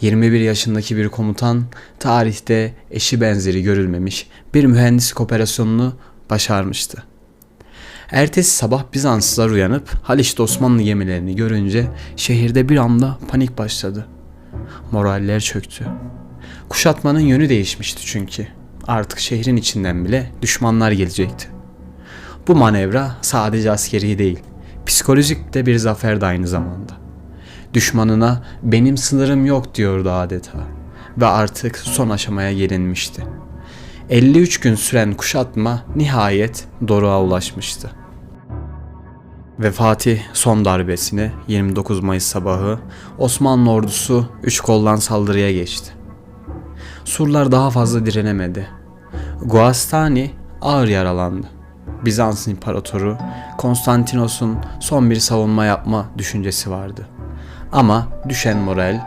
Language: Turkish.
21 yaşındaki bir komutan tarihte eşi benzeri görülmemiş bir mühendislik operasyonunu başarmıştı. Ertesi sabah Bizanslılar uyanıp Haliç'te Osmanlı gemilerini görünce şehirde bir anda panik başladı. Moraller çöktü. Kuşatmanın yönü değişmişti çünkü. Artık şehrin içinden bile düşmanlar gelecekti. Bu manevra sadece askeri değil, psikolojik de bir zaferdi aynı zamanda. Düşmanına benim sınırım yok diyordu adeta ve artık son aşamaya gelinmişti. 53 gün süren kuşatma nihayet doruğa ulaşmıştı. Ve Fatih son darbesini 29 Mayıs sabahı Osmanlı ordusu üç koldan saldırıya geçti. Surlar daha fazla direnemedi. Guastani ağır yaralandı. Bizans İmparatoru Konstantinos'un son bir savunma yapma düşüncesi vardı. Ama düşen moral